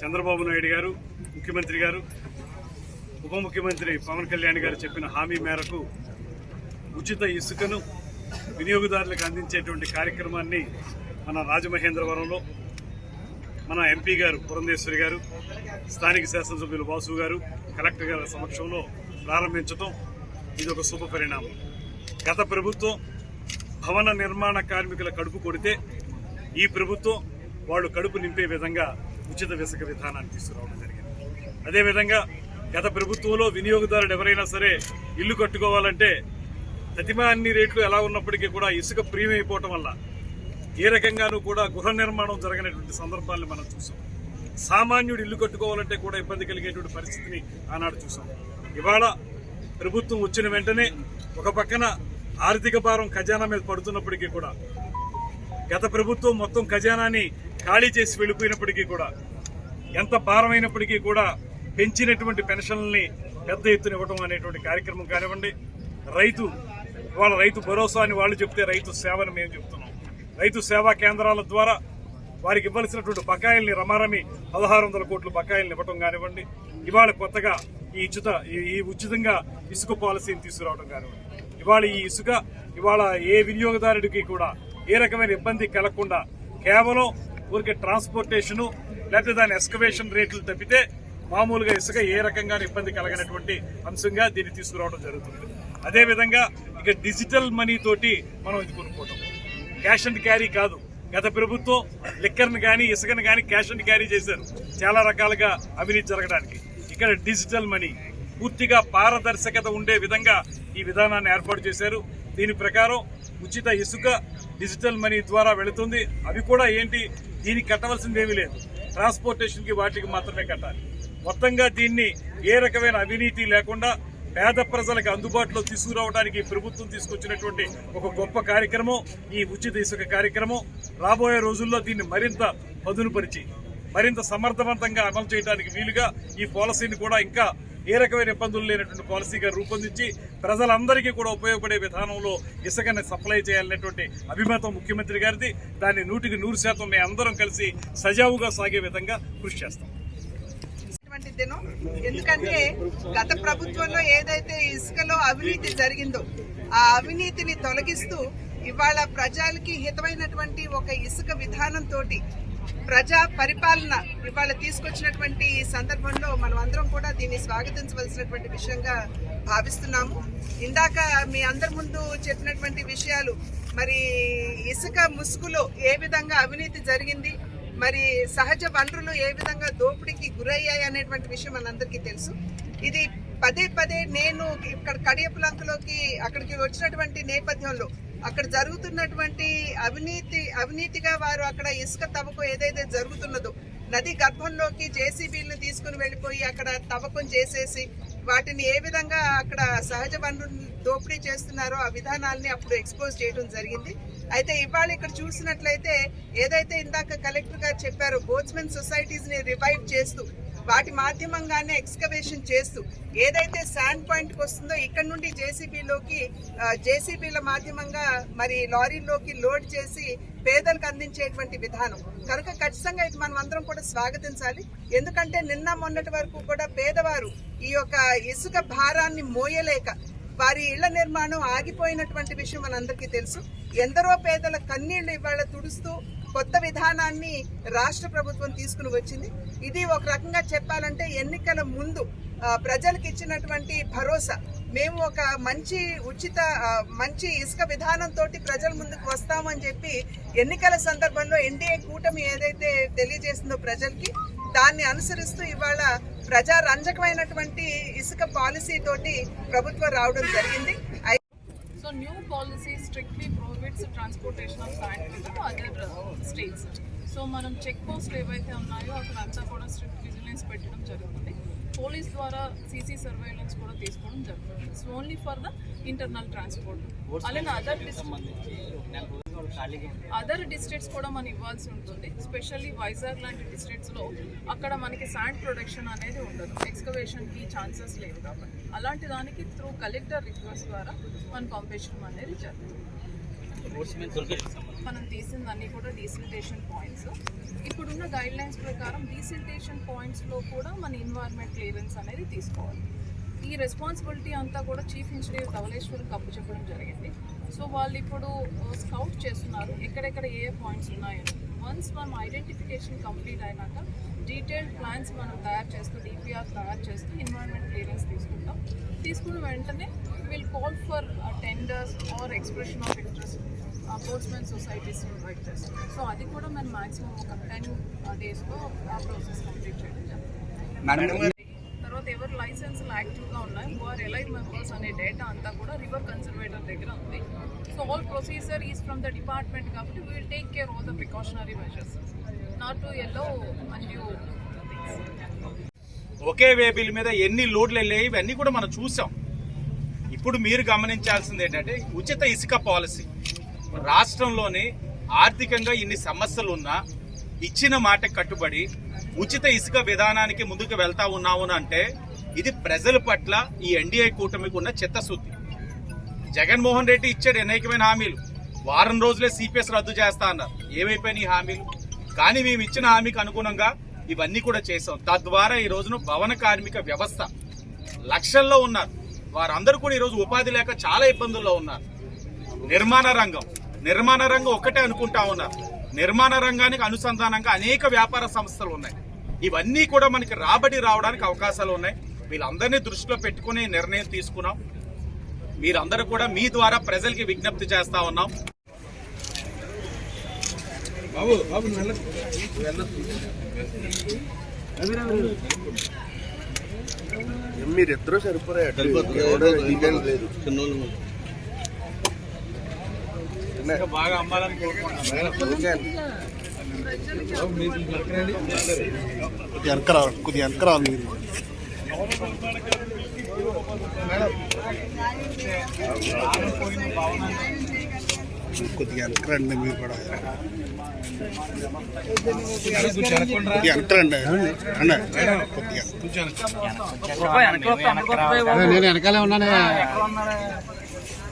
చంద్రబాబు నాయుడు గారు ముఖ్యమంత్రి గారు ఉప ముఖ్యమంత్రి పవన్ కళ్యాణ్ గారు చెప్పిన హామీ మేరకు ఉచిత ఇసుకను వినియోగదారులకు అందించేటువంటి కార్యక్రమాన్ని మన రాజమహేంద్రవరంలో మన ఎంపీ గారు పురంధేశ్వరి గారు స్థానిక శాసనసభ్యులు వాసు గారు కలెక్టర్ గారి సమక్షంలో ప్రారంభించడం ఇది ఒక శుభ పరిణామం. గత ప్రభుత్వం భవన నిర్మాణ కార్మికుల కడుపు కొడితే ఈ ప్రభుత్వం వాళ్ళు కడుపు నింపే విధంగా ఉచిత ఇసుక విధానాన్ని తీసుకురావడం జరిగింది. అదేవిధంగా గత ప్రభుత్వంలో వినియోగదారుడు ఎవరైనా సరే ఇల్లు కట్టుకోవాలంటే ప్రతిమా అన్ని రేట్లు ఎలా ఉన్నప్పటికీ కూడా ఇసుక ప్రీమియం అయిపోవటం వల్ల ఏ రకంగానూ కూడా గృహ నిర్మాణం జరగనటువంటి సందర్భాలను మనం చూసాం. సామాన్యుడు ఇల్లు కట్టుకోవాలంటే కూడా ఇబ్బంది కలిగేటువంటి పరిస్థితిని ఆనాడు చూసాం. ఇవాళ ప్రభుత్వం వచ్చిన వెంటనే ఒక పక్కన ఆర్థిక భారం ఖజానా మీద పడుతున్నప్పటికీ కూడా గత ప్రభుత్వం మొత్తం ఖజానాని ఖాళీ చేసి వెళ్ళిపోయినప్పటికీ కూడా ఎంత భారమైనప్పటికీ కూడా పెంచినటువంటి పెన్షన్లని పెద్ద ఎత్తున ఇవ్వడం అనేటువంటి కార్యక్రమం కానివ్వండి రైతు వాళ్ళ రైతు భరోసా అని వాళ్ళు చెప్తే రైతు సేవని మేము చెప్తున్నాం. రైతు సేవా కేంద్రాల ద్వారా వారికి ఇవ్వాల్సినటువంటి బకాయిల్ని రమారమి పదహారు వందల కోట్లు బకాయిల్ని ఇవ్వటం కానివ్వండి ఇవాళ కొత్తగా ఈ ఉచిత ఈ- ఈ ఉచితంగా ఇసుక పాలసీని తీసుకురావడం కానివ్వండి. ఇవాళ ఈ ఇసుక ఇవాళ ఏ వినియోగదారుడికి కూడా ఏ రకమైన ఇబ్బంది కలగకుండా కేవలం ఊరికే ట్రాన్స్పోర్టేషను లేకపోతే దాని ఎస్కవేషన్ రేట్లు తప్పితే మామూలుగా ఇసుక ఏ రకంగా ఇబ్బంది కలగనటువంటి అంశంగా దీన్ని తీసుకురావడం జరుగుతుంది. అదేవిధంగా ఇక డిజిటల్ మనీ తోటి మనం ఇది కొనుక్కోవటం. క్యాష్ అండ్ క్యారీ కాదు. గత ప్రభుత్వం లిక్కర్ని కానీ ఇసుకను కానీ క్యాష్ అండ్ క్యారీ చేశారు. చాలా రకాలుగా అవినీతి జరగడానికి. ఇక్కడ డిజిటల్ మనీ పూర్తిగా పారదర్శకత ఉండే విధంగా ఈ విధానాన్ని ఏర్పాటు చేశారు. దీని ప్రకారం ఉచిత ఇసుక డిజిటల్ మనీ ద్వారా వెళుతుంది. అవి కూడా ఏంటి? దీనికి కట్టవలసింది ఏమీ లేదు. ట్రాన్స్పోర్టేషన్కి వాటికి మాత్రమే కట్టాలి. మొత్తంగా దీన్ని ఏ రకమైన అవినీతి లేకుండా పేద ప్రజలకు అందుబాటులో తీసుకురావడానికి ప్రభుత్వం తీసుకొచ్చినటువంటి ఒక గొప్ప కార్యక్రమం ఈ ఉచిత ఇసుక కార్యక్రమం. రాబోయే రోజుల్లో దీన్ని మరింత పదునుపరిచి మరింత సమర్థవంతంగా అమలు చేయడానికి వీలుగా ఈ పాలసీని కూడా ఇంకా ఏ రకమైన ఇబ్బందులు లేనటువంటి పాలసీగా రూపొందించి ప్రజలందరికీ కూడా ఉపయోగపడే విధానంలో ఇసుకని సప్లై చేయాలనేటువంటి అభిమతం ముఖ్యమంత్రి గారిది. దాన్ని నూటికి నూరు శాతం మేము అందరం కలిసి సజావుగా సాగే విధంగా కృషి చేస్తాం. ఎందుకంటే గత ప్రభుత్వంలో ఏదైతే ఇసుకలో అవినీతి జరిగిందో ఆ అవినీతిని తొలగిస్తూ ఇవాళ ప్రజలకి హితమైనటువంటి ఒక ఇసుక విధానంతో ప్రజా పరిపాలన ఇవాళ తీసుకొచ్చినటువంటి ఈ సందర్భంలో మనం అందరం కూడా దీన్ని స్వాగతించవలసినటువంటి విషయంగా భావిస్తున్నాము. ఇందాక మీ అందరి ముందు చెప్పినటువంటి విషయాలు మరి ఇసుక ముసుగులో ఏ విధంగా అవినీతి జరిగింది మరి సహజ వనరులు ఏ విధంగా దోపిడీకి గురయ్యాయి అనేటువంటి విషయం మనందరికీ తెలుసు. ఇది పదే పదే నేను ఇక్కడ కడియపులంకలోకి అక్కడికి వచ్చినటువంటి నేపథ్యంలో అక్కడ జరుగుతున్నటువంటి అవినీతి అవినీతిగా వారు అక్కడ ఇసుక తవ్వకం ఏదైతే జరుగుతున్నదో నది గర్భంలోకి జేసీబీలను తీసుకుని వెళ్ళిపోయి అక్కడ తవ్వకం చేసేసి వాటిని ఏ విధంగా అక్కడ సహజ వనరులు దోపిడీ చేస్తున్నారో ఆ విధానాల్ని అప్పుడు ఎక్స్పోజ్ చేయడం జరిగింది. అయితే ఇవాళ ఇక్కడ చూసినట్లయితే ఏదైతే ఇందాక కలెక్టర్ గారు చెప్పారో బోట్స్మెన్ సొసైటీస్ని రివైవ్ చేస్తూ వాటి మాధ్యమంగానే ఎక్స్కవేషన్ చేస్తూ ఏదైతే శాండ్ పాయింట్కి వస్తుందో ఇక్కడ నుండి జేసీబీలోకి జేసీబీల మాధ్యమంగా మరి లారీలోకి లోడ్ చేసి పేదలకు అందించేటువంటి విధానం. కనుక ఖచ్చితంగా ఇది మనం అందరం కూడా స్వాగతించాలి. ఎందుకంటే నిన్న మొన్నటి వరకు కూడా పేదవారు ఈ యొక్క ఇసుక భారాన్ని మోయలేక వారి ఇళ్ళ నిర్మాణం ఆగిపోయినటువంటి విషయం మనందరికీ తెలుసు. ఎందరో పేదల కన్నీళ్ళు ఇవాళ తుడుస్తూ కొత్త విధానాన్ని రాష్ట్ర ప్రభుత్వం తీసుకుని వచ్చింది. ఇది ఒక రకంగా చెప్పాలంటే ఎన్నికల ముందు ప్రజలకు ఇచ్చినటువంటి భరోసా. మేము ఒక మంచి ఉచిత మంచి ఇసుక విధానంతో ప్రజల ముందుకు వస్తామని చెప్పి ఎన్నికల సందర్భంలో ఎన్డీఏ కూటమి ఏదైతే తెలియజేసిందో ప్రజలకి దాన్ని అనుసరిస్తూ ఇవాళ ప్రజా రంజకమైనటువంటి ఇసుక పాలసీ తోటి ప్రభుత్వం రావడం జరిగింది. So new policy strictly prohibits transportation of sand to other uh, states. So మనం చెక్ పోస్ట్ ఏవైతే ఉన్నాయో అక్కడ అంతా కూడా స్ట్రిక్ట్ విజిలెన్స్ పెట్టడం జరుగుతుంది. పోలీస్ ద్వారా సీసీ సర్వేలెన్స్ కూడా తీసుకోవడం జరుగుతుంది. It's only for the internal transport అలానే అదర్ అదర్ డిస్ట్రిక్ట్స్ కూడా మనం ఇవ్వాల్సి ఉంటుంది. స్పెషల్లీ వైజాగ్ లాంటి డిస్ట్రిక్ట్స్లో అక్కడ మనకి శాండ్ ప్రొడక్షన్ అనేది ఉండదు. ఎక్స్కవేషన్కి ఛాన్సెస్ లేవు కాబట్టి. అలాంటి దానికి త్రూ కలెక్టర్ రిక్వెస్ట్ ద్వారా మన పంపించడం అనేది జరుగుతుంది. మనం తీసిందన్నీ కూడా డీసిల్టేషన్ పాయింట్స్ ఇప్పుడున్న గైడ్ లైన్స్ ప్రకారం డీసిల్టేషన్ పాయింట్స్లో కూడా మన ఇన్వైర్మెంట్ క్లియరెన్స్ అనేది తీసుకోవాలి. ఈ రెస్పాన్సిబిలిటీ అంతా కూడా చీఫ్ ఇంజనీర్ ధవలేశ్వర్కి అప్పు చెప్పడం జరిగింది. సో వాళ్ళు ఇప్పుడు స్కౌట్ చేస్తున్నారు. ఎక్కడెక్కడ ఏ పాయింట్స్ ఉన్నాయని. వన్స్ మనం ఐడెంటిఫికేషన్ కంప్లీట్ అయినాక డీటెయిల్డ్ ప్లాన్స్ మనం తయారు చేస్తూ డిపిఆర్ తయారు చేస్తూ ఎన్విరాన్మెంట్ క్లియరెన్స్ తీసుకుంటాం. తీసుకున్న వెంటనే will call for tenders or expression of interest sportsmen societies invite చేస్తాం సో అది కూడా మనం మాక్సిమం ఒక టెన్ డేస్లో ఆ ప్రాసెస్ కంప్లీట్ చేయడం జరుగుతుంది. లైసెన్స్లు యాక్టివ్గా ఉన్నాయి. వారు ఎలైవ్ మెంబర్స్ అనే డేటా అంతా కూడా రివర్ కన్సర్వేటర్ దగ్గర ఉంది. So all procedure is from the department కాబట్టి will take care all the precautionary measures not to allow any okay waybill మీద ఎన్ని లోడ్లు వెళ్ళాయి ఇవన్నీ కూడా మనం చూసాం. ఇప్పుడు మీరు గమనించాల్సింది ఏంటంటే ఉచిత ఇసుక పాలసీ. రాష్ట్రంలోని ఆర్థికంగా ఇన్ని సమస్యలు ఉన్నా ఇచ్చిన మాట కట్టుబడి ఉచిత ఇసుక విధానానికి ముందుకు వెళ్తా ఉన్నాము అంటే ఇది ప్రజల పట్ల ఈ ఎన్డీఏ కూటమికి ఉన్న చిత్తశుద్ధి. జగన్మోహన్ రెడ్డి ఇచ్చాడు అనేకమైన హామీలు వారం రోజులే సిపిఎస్ రద్దు చేస్తా అన్నారు. ఏమైపోయినాయి ఈ హామీలు? కానీ మేము ఇచ్చిన హామీకి అనుగుణంగా ఇవన్నీ కూడా చేసాం తద్వారా ఈ రోజున భవన కార్మిక వ్యవస్థ లక్షల్లో ఉన్నారు. వారందరూ కూడా ఈరోజు ఉపాధి లేక చాలా ఇబ్బందుల్లో ఉన్నారు. నిర్మాణ రంగం నిర్మాణ రంగం ఒక్కటే అనుకుంటా ఉన్నారు. నిర్మాణ రంగానికి అనుసంధానంగా అనేక వ్యాపార సంస్థలు ఉన్నాయి. ఇవన్నీ కూడా మనకి రాబడి రావడానికి అవకాశాలు ఉన్నాయి. వీళ్ళందరినీ దృష్టిలో పెట్టుకుని నిర్ణయం తీసుకున్నాం. మీరందరూ కూడా మీ ద్వారా ప్రజలకి విజ్ఞప్తి చేస్తా ఉన్నాం. మీరిద్దరూ సరిపోయారు డీటెయిల్ లేదు. బాగా అమ్మాలని కోరుకుంటున్నాం. కొద్దిగా వెనక రావాలి కొద్దిగా వెనక రావాలి మీరు. కొద్దిగా వెనక రండి మీరు కూడా. కొద్దిగా అన్న నేను వెనకాలే ఉన్నానే.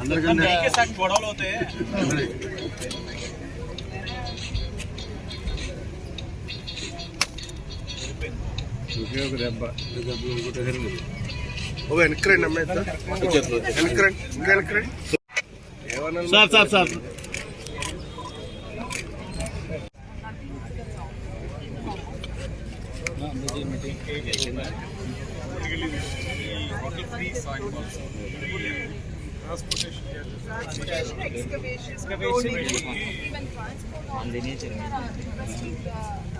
అందరికంటే మీకే గొడవలు అవుతాయి. sir sir sir Transportation, excavation, roading, even transport of interesting, uh,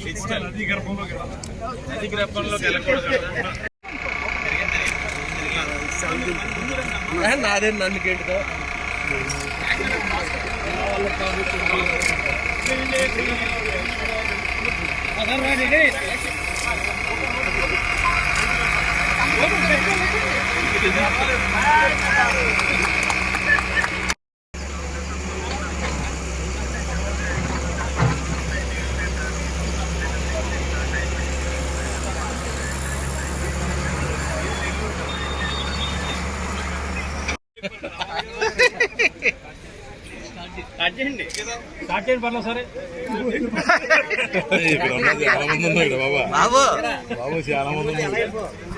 Digital నది గర్భంలోకి నది గర్భంలోకి వెళ్ళకూడదు నాదేం నన్ను కేటుదా అదే uh, totally digital. Okay. నదీ గర్భంలో